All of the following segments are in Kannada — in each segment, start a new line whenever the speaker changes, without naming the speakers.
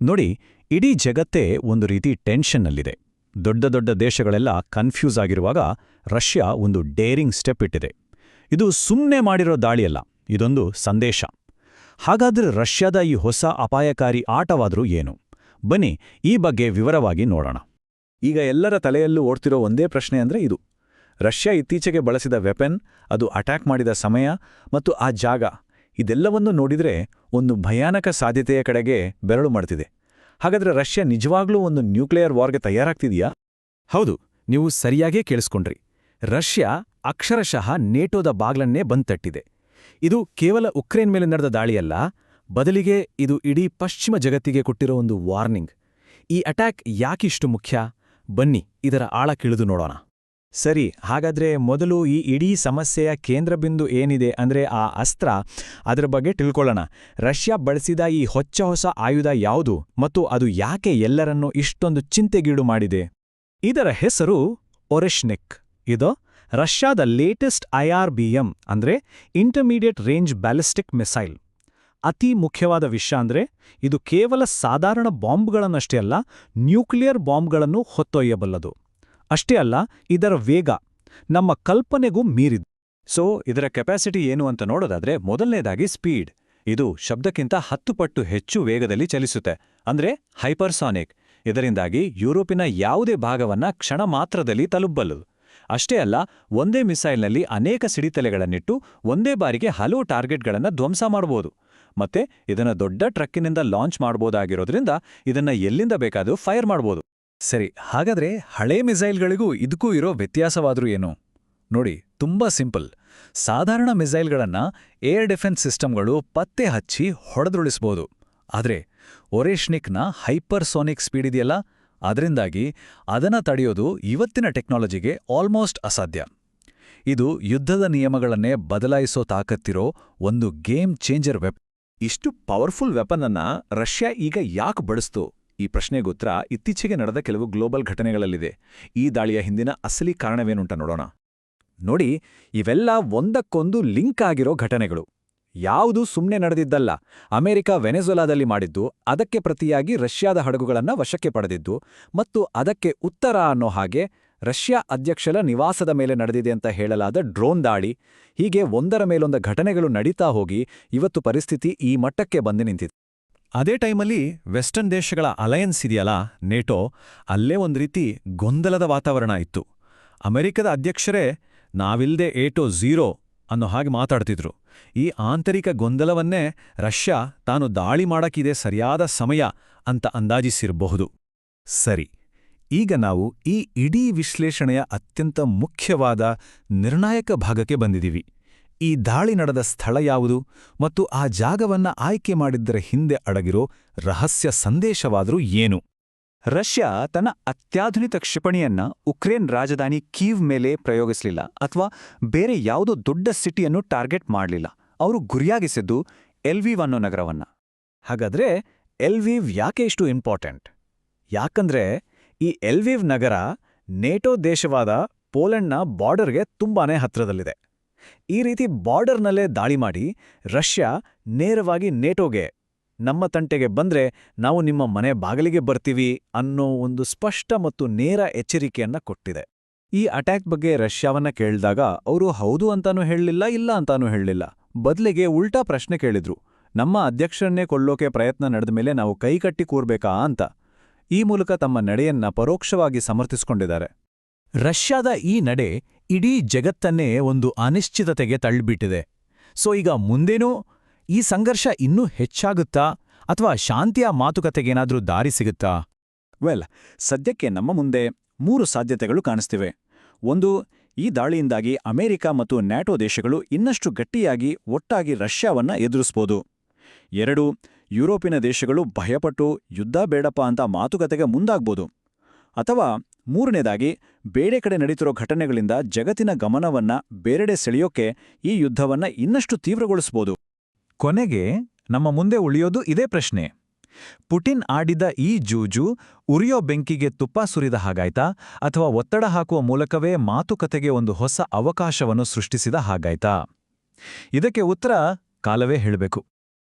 ನೋಡಿ, ಇಡೀ ಜಗತ್ತೇ ಒಂದು ರೀತಿ ಟೆನ್ಷನ್ನಲ್ಲಿದೆ. ದೊಡ್ಡ ದೊಡ್ಡ ದೇಶಗಳೆಲ್ಲ ಕನ್ಫ್ಯೂಸ್ ಆಗಿರುವಾಗ ರಷ್ಯಾ ಒಂದು ಡೇರಿಂಗ್ ಸ್ಟೆಪ್ ಇಟ್ಟಿದೆ. ಇದು ಸುಮ್ಮನೆ ಮಾಡಿರೋ ದಾಳಿಯಲ್ಲ, ಇದೊಂದು ಸಂದೇಶ. ಹಾಗಾದ್ರೆ ರಷ್ಯಾದ ಈ ಹೊಸ ಅಪಾಯಕಾರಿ ಆಟವಾದರೂ ಏನು? ಬನ್ನಿ, ಈ ಬಗ್ಗೆ ವಿವರವಾಗಿ ನೋಡೋಣ.
ಈಗ ಎಲ್ಲರ ತಲೆಯಲ್ಲೂ ಓಡ್ತಿರೋ ಒಂದೇ ಪ್ರಶ್ನೆ ಅಂದ್ರೆ ಇದು. ರಷ್ಯಾ ಇತ್ತೀಚೆಗೆ ಬಳಸಿದ ವೆಪನ್, ಅದು ಅಟ್ಯಾಕ್ ಮಾಡಿದ ಸಮಯ ಮತ್ತು ಆ ಜಾಗ, ಇದೆಲ್ಲವನ್ನೂ ನೋಡಿದ್ರೆ ಒಂದು ಭಯಾನಕ ಸಾಧ್ಯತೆಯ ಕಡೆಗೆ ಬೆರಳು ಮಾಡ್ತಿದೆ. ಹಾಗಾದ್ರೆ ರಷ್ಯಾ ನಿಜವಾಗ್ಲೂ ಒಂದು ನ್ಯೂಕ್ಲಿಯರ್ ವಾರ್ಗೆ ತಯಾರಾಗ್ತಿದೆಯಾ?
ಹೌದು, ನೀವು ಸರಿಯಾಗೇ ಕೇಳಿಸ್ಕೊಂಡ್ರಿ. ರಷ್ಯಾ ಅಕ್ಷರಶಃ ನೇಟೋದ ಬಾಗ್ಲನ್ನೇ ತಟ್ಟಿದೆ ಇದು ಕೇವಲ ಉಕ್ರೇನ್ ಮೇಲೆ ನಡೆದ ದಾಳಿಯಲ್ಲ, ಬದಲಿಗೆ ಇದು ಇಡೀ ಪಶ್ಚಿಮ ಜಗತ್ತಿಗೆ ಕೊಟ್ಟಿರೋ ಒಂದು ವಾರ್ನಿಂಗ್. ಈ ಅಟ್ಯಾಕ್ ಯಾಕಿಷ್ಟು ಮುಖ್ಯ? ಬನ್ನಿ, ಇದರ ಆಳ ಕಿಳಿದು ನೋಡೋಣ. ಸರಿ, ಹಾಗಾದ್ರೆ ಮೊದಲು ಈ ಇಡೀ ಸಮಸ್ಯೆಯ ಕೇಂದ್ರಬಿಂದು ಏನಿದೆ ಅಂದ್ರೆ ಆ ಅಸ್ತ್ರ. ಅದರ ಬಗ್ಗೆ ತಿಳ್ಕೊಳ್ಳೋಣ. ರಷ್ಯಾ ಬಳಸಿದ ಈ ಹೊಚ್ಚ ಹೊಸ ಆಯುಧ ಯಾವುದು ಮತ್ತು ಅದು ಯಾಕೆ ಎಲ್ಲರನ್ನೂ ಇಷ್ಟೊಂದು ಚಿಂತೆಗೀಡು ಮಾಡಿದೆ? ಇದರ ಹೆಸರು ಒರೆಶ್ನಿಕ್ ಇದು ರಷ್ಯಾದ ಲೇಟೆಸ್ಟ್ ಐಆರ್ಬಿಎಂ ಅಂದ್ರೆ ಇಂಟರ್ಮೀಡಿಯೇಟ್ ರೇಂಜ್ ಬ್ಯಾಲಿಸ್ಟಿಕ್ ಮಿಸೈಲ್ ಅತಿ ಮುಖ್ಯವಾದ ವಿಷಯ ಅಂದ್ರೆ ಇದು ಕೇವಲ ಸಾಧಾರಣ ಬಾಂಬ್ಗಳನ್ನಷ್ಟೇ ಅಲ್ಲ ನ್ಯೂಕ್ಲಿಯರ್ ಬಾಂಬ್ಗಳನ್ನು ಹೊತ್ತೊಯ್ಯಬಲ್ಲದು. ಅಷ್ಟೇ ಅಲ್ಲ, ಇದರ ವೇಗ ನಮ್ಮ ಕಲ್ಪನೆಗೂ ಮೀರಿದ್ದು.
ಸೊ ಇದರ ಕೆಪಾಸಿಟಿ ಏನು ಅಂತ ನೋಡೋದಾದ್ರೆ ಮೊದಲನೇದಾಗಿ ಸ್ಪೀಡ್ ಇದು ಶಬ್ದಕ್ಕಿಂತ ಹತ್ತು ಪಟ್ಟು ಹೆಚ್ಚು ವೇಗದಲ್ಲಿ ಚಲಿಸುತ್ತೆ. ಅಂದ್ರೆ ಹೈಪರ್ಸಾನಿಕ್ ಇದರಿಂದಾಗಿ ಯುರೋಪಿನ ಯಾವುದೇ ಭಾಗವನ್ನ ಕ್ಷಣ ಮಾತ್ರದಲ್ಲಿ ತಲುಪಬಲ್ಲದು. ಅಷ್ಟೇ ಅಲ್ಲ, ಒಂದೇ ಮಿಸೈಲ್ನಲ್ಲಿ ಅನೇಕ ಸಿಡಿತಲೆಗಳನ್ನಿಟ್ಟು ಒಂದೇ ಬಾರಿಗೆ ಹಲವು ಟಾರ್ಗೆಟ್ಗಳನ್ನು ಧ್ವಂಸ ಮಾಡಬಹುದು ಮತ್ತೆ ಇದನ್ನ ದೊಡ್ಡ ಟ್ರಕ್ಕಿನಿಂದ ಲಾಂಚ್ ಮಾಡಬಹುದಾಗಿರೋದ್ರಿಂದ ಇದನ್ನ ಎಲ್ಲಿಂದ ಬೇಕಾದರೂ ಫೈರ್ ಮಾಡಬಹುದು ಸರಿ, ಹಾಗಾದ್ರೆ ಹಳೇ ಮಿಸೈಲ್ಗಳಿಗೂ ಇದಕ್ಕೂ ಇರೋ ವ್ಯತ್ಯಾಸವಾದರೂ ಏನು? ನೋಡಿ, ತುಂಬಾ ಸಿಂಪಲ್. ಸಾಧಾರಣ ಮಿಸೈಲ್ಗಳನ್ನ ಏರ್ ಡಿಫೆನ್ಸ್ ಸಿಸ್ಟಮ್ಗಳು ಪತ್ತೆ ಹಚ್ಚಿ ಹೊಡೆದುರುಳಿಸ್ಬೋದು. ಆದ್ರೆ ಒರೇಶ್ನಿಕ್ನ ಹೈಪರ್ಸೋನಿಕ್ ಸ್ಪೀಡ್ ಇದೆಯಲ್ಲ? ಅದರಿಂದಾಗಿ ಅದನ್ನ ತಡೆಯೋದು ಇವತ್ತಿನ ಟೆಕ್ನಾಲಜಿಗೆ ಆಲ್ಮೋಸ್ಟ್ ಅಸಾಧ್ಯ. ಇದು ಯುದ್ಧದ ನಿಯಮಗಳನ್ನೇ ಬದಲಾಯಿಸೋ ತಾಕತ್ತಿರೋ ಒಂದು ಗೇಮ್ ಚೇಂಜರ್ ವೆಪ್ ಇಷ್ಟು ಪವರ್ಫುಲ್ ವೆಪನ್ ಅನ್ನ ರಷ್ಯಾ ಈಗ ಯಾಕೆ ಬಳಸ್ತು ಈ ಪ್ರಶ್ನೆಗೆ ಉತ್ತರ ಇತ್ತೀಚೆಗೆ ನಡೆದ ಕೆಲವು ಗ್ಲೋಬಲ್ ಘಟನೆಗಳಲ್ಲಿದೆ. ಈ ದಾಳಿಯ ಹಿಂದಿನ ಅಸಲಿ ಕಾರಣವೇನುಂಟ ನೋಡೋಣ. ನೋಡಿ, ಇವೆಲ್ಲ ಒಂದಕ್ಕೊಂದು ಲಿಂಕ್ ಆಗಿರೋ ಘಟನೆಗಳು. ಯಾವುದು ಸುಮ್ಮನೆ ನಡೆದಿದ್ದಲ್ಲ. ಅಮೆರಿಕ ವೆನೆಜೊಲಾದಲ್ಲಿ ಮಾಡಿದ್ದು, ಅದಕ್ಕೆ ಪ್ರತಿಯಾಗಿ ರಷ್ಯಾದ ಹಡಗುಗಳನ್ನು ವಶಕ್ಕೆ ಪಡೆದಿದ್ದು ಮತ್ತು ಅದಕ್ಕೆ ಉತ್ತರ ಅನ್ನೋ ಹಾಗೆ ರಷ್ಯಾ ಅಧ್ಯಕ್ಷರ ನಿವಾಸದ ಮೇಲೆ ನಡೆದಿದೆ ಅಂತ ಹೇಳಲಾದ ಡ್ರೋನ್ ದಾಳಿ, ಹೀಗೆ ಒಂದರ ಮೇಲೊಂದ ಘಟನೆಗಳು ನಡೀತಾ ಹೋಗಿ ಇವತ್ತು ಪರಿಸ್ಥಿತಿ ಈ ಮಟ್ಟಕ್ಕೆ ಬಂದು ನಿಂತಿದೆ.
ಅದೇ ಟೈಮಲ್ಲಿ ವೆಸ್ಟರ್ನ್ ದೇಶಗಳ ಅಲಯನ್ಸ್ ಇದೆಯಲ್ಲ, ನೇಟೋ, ಅಲ್ಲೇ ಒಂದು ರೀತಿ ಗೊಂದಲದ ವಾತಾವರಣ ಇತ್ತು. ಅಮೆರಿಕದ ಅಧ್ಯಕ್ಷರೇ ನಾವಿಲ್ದೆ ಏಟೋ ಝೀರೋ ಅನ್ನೋ ಹಾಗೆ ಮಾತಾಡ್ತಿದ್ರು. ಈ ಆಂತರಿಕ ಗೊಂದಲವನ್ನೇ ರಷ್ಯಾ ತಾನು ದಾಳಿ ಮಾಡಕ್ಕಿದೆ ಸರಿಯಾದ ಸಮಯ ಅಂತ ಅಂದಾಜಿಸಿರಬಹುದು. ಸರಿ, ಈಗ ನಾವು ಈ ಇಡೀ ವಿಶ್ಲೇಷಣೆಯ ಅತ್ಯಂತ ಮುಖ್ಯವಾದ ನಿರ್ಣಾಯಕ ಭಾಗಕ್ಕೆ ಬಂದಿದ್ದೀವಿ. ಈ ದಾಳಿ ನಡೆದ ಸ್ಥಳ ಯಾವುದು ಮತ್ತು ಆ ಜಾಗವನ್ನ ಆಯ್ಕೆ ಮಾಡಿದ್ದರ ಹಿಂದೆ ಅಡಗಿರೋ ರಹಸ್ಯ ಸಂದೇಶವಾದರೂ ಏನು?
ರಷ್ಯಾ ತನ್ನ ಅತ್ಯಾಧುನಿಕ ಕ್ಷಿಪಣಿಯನ್ನ ಉಕ್ರೇನ್ ರಾಜಧಾನಿ ಕೀವ್ ಮೇಲೆ ಪ್ರಯೋಗಿಸಲಿಲ್ಲ ಅಥವಾ ಬೇರೆ ಯಾವುದೋ ದೊಡ್ಡ ಸಿಟಿಯನ್ನು ಟಾರ್ಗೆಟ್ ಮಾಡಲಿಲ್ಲ. ಅವರು ಗುರಿಯಾಗಿಸಿದ್ದು ಎಲ್ವಿವ್ ಅನ್ನೋ ನಗರವನ್ನ.
ಹಾಗಾದ್ರೆ ಎಲ್ವಿವ್ ಯಾಕೆ ಇಷ್ಟು ಇಂಪಾರ್ಟೆಂಟ್? ಯಾಕಂದ್ರೆ ಈ ಎಲ್ವಿವ್ ನಗರ ನೇಟೋ ದೇಶವಾದ ಪೋಲೆಂಡ್ನ ಬಾರ್ಡರ್ಗೆ ತುಂಬಾನೇ ಹತ್ರದಲ್ಲಿದೆ. ಈ ರೀತಿ ಬಾರ್ಡರ್ನಲ್ಲೇ ದಾಳಿ ಮಾಡಿ ರಷ್ಯಾ ನೇರವಾಗಿ ನೇಟೋಗೆ, ನಮ್ಮ ತಂಟೆಗೆ ಬಂದ್ರೆ ನಾವು ನಿಮ್ಮ ಮನೆ ಬಾಗಿಲಿಗೆ ಬರ್ತೀವಿ ಅನ್ನೋ ಒಂದು ಸ್ಪಷ್ಟ ಮತ್ತು ನೇರ ಎಚ್ಚರಿಕೆಯನ್ನ ಕೊಟ್ಟಿದೆ. ಈ ಅಟ್ಯಾಕ್ ಬಗ್ಗೆ ರಷ್ಯಾವನ್ನ ಕೇಳಿದಾಗ ಅವರು ಹೌದು ಅಂತಾನೂ ಹೇಳಲಿಲ್ಲ, ಇಲ್ಲ ಅಂತಾನೂ ಹೇಳಲಿಲ್ಲ. ಬದಲಿಗೆ ಉಲ್ಟಾ ಪ್ರಶ್ನೆ ಕೇಳಿದ್ರು, ನಮ್ಮ ಅಧ್ಯಕ್ಷರನ್ನೇ ಕೊಲ್ಲೋಕೆ ಪ್ರಯತ್ನ ನಡೆದ ಮೇಲೆ ನಾವು ಕೈಕಟ್ಟಿ ಕೂರ್ಬೇಕಾ ಅಂತ. ಈ ಮೂಲಕ ತಮ್ಮ ನಡೆಯನ್ನ ಪರೋಕ್ಷವಾಗಿ ಸಮರ್ಥಿಸಿಕೊಂಡಿದ್ದಾರೆ. ರಷ್ಯಾದ ಈ ನಡೆ ಇಡೀ ಜಗತ್ತನ್ನೇ ಒಂದು ಅನಿಶ್ಚಿತತೆಗೆ ತಳ್ಳಿಬಿಟ್ಟಿದೆ. ಸೊ ಈಗ ಮುಂದೇನೋ ಈ ಸಂಘರ್ಷ ಇನ್ನೂ ಹೆಚ್ಚಾಗುತ್ತಾ ಅಥವಾ ಶಾಂತಿಯ ಮಾತುಕತೆಗೇನಾದ್ರೂ ದಾರಿ ಸಿಗುತ್ತಾ?
ವೆಲ್, ಸದ್ಯಕ್ಕೆ ನಮ್ಮ ಮುಂದೆ ಮೂರು ಸಾಧ್ಯತೆಗಳು ಕಾಣಿಸ್ತಿವೆ. ಒಂದು, ಈ ದಾಳಿಯಿಂದಾಗಿ ಅಮೆರಿಕ ಮತ್ತು ನ್ಯಾಟೋ ದೇಶಗಳು ಇನ್ನಷ್ಟು ಗಟ್ಟಿಯಾಗಿ, ಒಟ್ಟಾಗಿ ರಷ್ಯಾವನ್ನ ಎದುರಿಸ್ಬೋದು. ಎರಡು, ಯುರೋಪಿನ ದೇಶಗಳು ಭಯಪಟ್ಟು, ಯುದ್ಧ ಬೇಡಪ್ಪ ಅಂತ ಮಾತುಕತೆಗೆ ಮುಂದಾಗ್ಬೋದು. ಅಥವಾ ಮೂರನೇದಾಗಿ, ಬೇರೆ ಕಡೆ ನಡೀತಿರೋ ಘಟನೆಗಳಿಂದ ಜಗತ್ತಿನ ಗಮನವನ್ನ ಬೇರೆಡೆ ಸೆಳೆಯೋಕೆ ಈ ಯುದ್ಧವನ್ನ ಇನ್ನಷ್ಟು ತೀವ್ರಗೊಳಿಸಬಹುದು ಕೊನೆಗೆ, ನಮ್ಮ ಮುಂದೆ ಉಳಿಯೋದು ಇದೇ ಪ್ರಶ್ನೆ. ಪುಟಿನ್ ಆಡಿದ ಈ ಜೂಜು ಉರಿಯೋ ಬೆಂಕಿಗೆ ತುಪ್ಪ ಸುರಿದ ಹಾಗಾಯ್ತಾ, ಅಥವಾ ಒತ್ತಡ ಹಾಕುವ ಮೂಲಕವೇ ಮಾತುಕತೆಗೆ ಒಂದು ಹೊಸ ಅವಕಾಶವನ್ನು ಸೃಷ್ಟಿಸಿದ ಹಾಗಾಯ್ತಾ? ಇದಕ್ಕೆ ಉತ್ತರ ಕಾಲವೇ ಹೇಳಬೇಕು.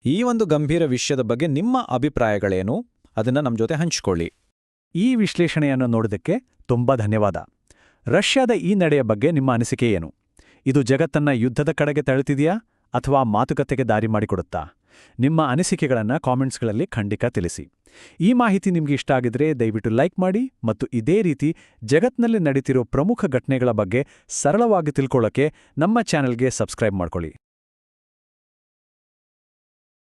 ಈ ಒಂದು ಗಂಭೀರ ವಿಷಯದ ಬಗ್ಗೆ ನಿಮ್ಮ ಅಭಿಪ್ರಾಯಗಳೇನು?
ಅದನ್ನ ನಮ್ಮ ಜೊತೆ ಹಂಚ್ಕೊಳ್ಳಿ.
ಈ ವಿಶ್ಲೇಷಣೆಯನ್ನು ನೋಡೋದಕ್ಕೆ ತುಂಬಾ ಧನ್ಯವಾದ. ರಷ್ಯಾದ ಈ ನಡೆಯ ಬಗ್ಗೆ ನಿಮ್ಮ ಅನಿಸಿಕೆ ಏನು? ಇದು ಜಗತ್ತನ್ನ ಯುದ್ಧದ ಕಡೆಗೆ ತಳ್ಳುತ್ತಿದೆಯಾ ಅಥವಾ ಮಾತುಕತೆಗೆ ದಾರಿ ಮಾಡಿಕೊಡುತ್ತಾ? ನಿಮ್ಮ ಅನಿಸಿಕೆಗಳನ್ನು ಕಾಮೆಂಟ್ಸ್ಗಳಲ್ಲಿ ಖಂಡಿತ ತಿಳಿಸಿ. ಈ ಮಾಹಿತಿ ನಿಮಗೆ ಇಷ್ಟ ಆಗಿದ್ರೆ ದಯವಿಟ್ಟು ಲೈಕ್ ಮಾಡಿ ಮತ್ತು ಇದೇ ರೀತಿ ಜಗತ್ನಲ್ಲಿ ನಡೀತಿರೋ ಪ್ರಮುಖ ಘಟನೆಗಳ ಬಗ್ಗೆ ಸರಳವಾಗಿ ತಿಳ್ಕೊಳ್ಳೋಕೆ ನಮ್ಮ ಚಾನೆಲ್ಗೆ ಸಬ್ಸ್ಕ್ರೈಬ್ ಮಾಡ್ಕೊಳ್ಳಿ.